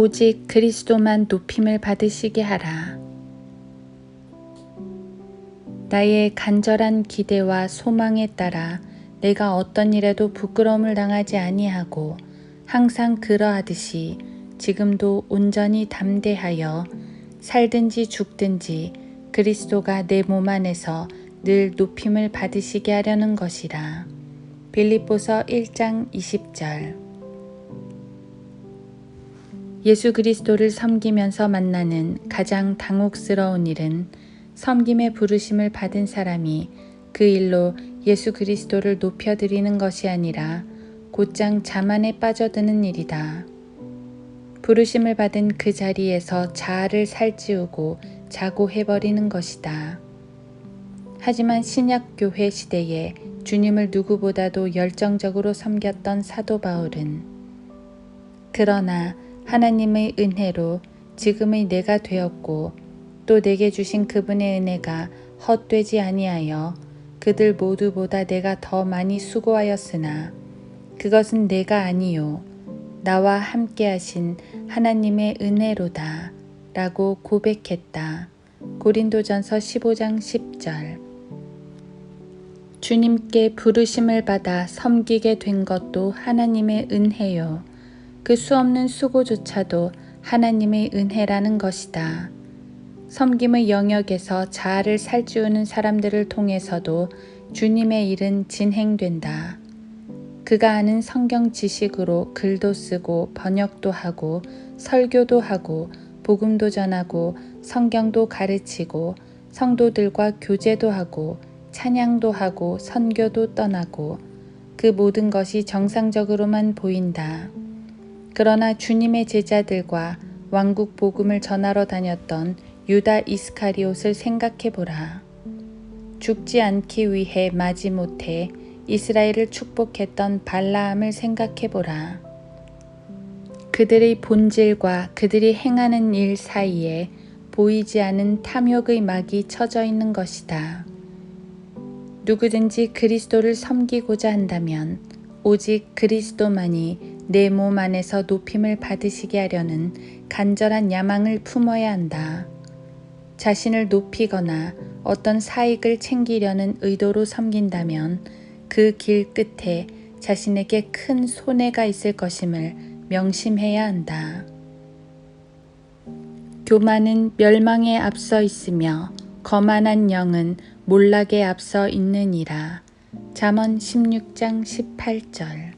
오직 그리스도만 높임을 받으시게 하라. 나의 간절한 기대와 소망에 따라 내가 어떤 일에도 부끄러움을 당하지 아니하고 항상 그러하듯이 지금도 온전히 담대하여 살든지 죽든지 그리스도가 내 몸 안에서 늘 높임을 받으시게 하려는 것이라. 빌립보서 1장 20절 예수 그리스도를 섬기면서 만나는 가장 당혹스러운 일은 섬김의 부르심을 받은 사람이 그 일로 예수 그리스도를 높여드리는 것이 아니라 곧장 자만에 빠져드는 일이다. 부르심을 받은 그 자리에서 자아를 살찌우고 자고해버리는 것이다. 하지만 신약교회 시대에 주님을 누구보다도 열정적으로 섬겼던 사도 바울은 그러나 하나님의 은혜로 지금의 내가 되었고 또 내게 주신 그분의 은혜가 헛되지 아니하여 그들 모두보다 내가 더 많이 수고하였으나 그것은 내가 아니요 나와 함께 하신 하나님의 은혜로다 라고 고백했다. 고린도전서 15장 10절 주님께 부르심을 받아 섬기게 된 것도 하나님의 은혜요. 그 수없는 수고조차도 하나님의 은혜라는 것이다. 섬김의 영역에서 자아를 살찌우는 사람들을 통해서도 주님의 일은 진행된다. 그가 아는 성경 지식으로 글도 쓰고 번역도 하고 설교도 하고 복음도 전하고 성경도 가르치고 성도들과 교제도 하고 찬양도 하고 선교도 떠나고 그 모든 것이 정상적으로만 보인다. 그러나 주님의 제자들과 왕국 복음을 전하러 다녔던 유다 이스카리옷을 생각해 보라. 죽지 않기 위해 마지못해 이스라엘을 축복했던 발라함을 생각해 보라. 그들의 본질과 그들이 행하는 일 사이에 보이지 않은 탐욕의 막이 쳐져 있는 것이다. 누구든지 그리스도를 섬기고자 한다면 오직 그리스도만이 내 몸 안에서 높임을 받으시게 하려는 간절한 야망을 품어야 한다. 자신을 높이거나 어떤 사익을 챙기려는 의도로 섬긴다면 그 길 끝에 자신에게 큰 손해가 있을 것임을 명심해야 한다. 교만은 멸망에 앞서 있으며 거만한 영은 몰락에 앞서 있느니라. 잠언 16장 18절